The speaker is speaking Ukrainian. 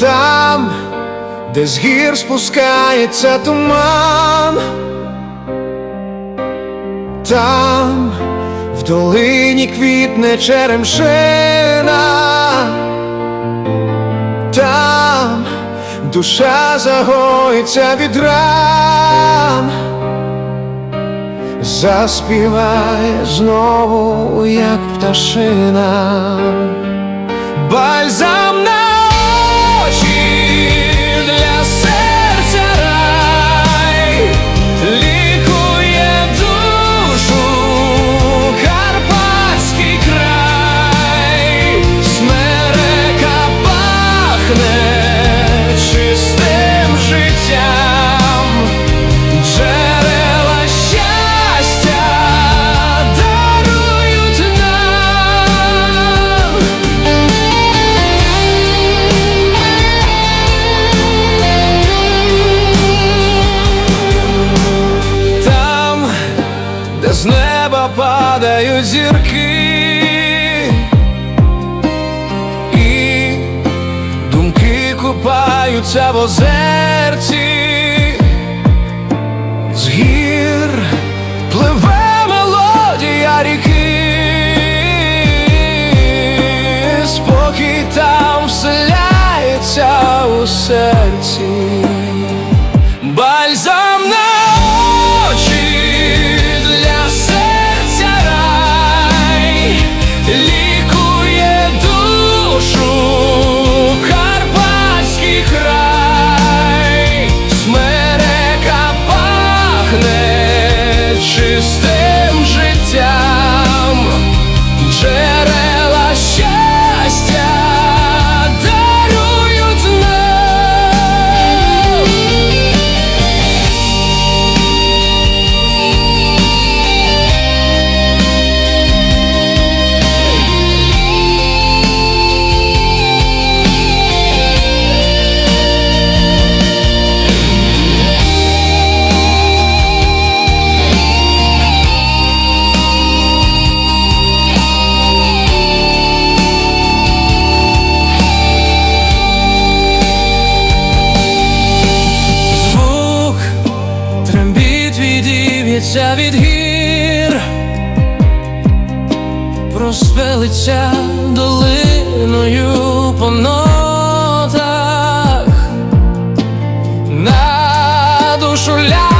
там, де з гір спускається туман, там в долині квітне черемшина, там душа загоїться від ран, заспіває знову, як пташина. Зірки, і думки купаються в озерці, з гір пливе мелодія ріки, спокій там вселяється у серці. czyste Світиться від гір, просвелиться долиною по нотах на душу ля.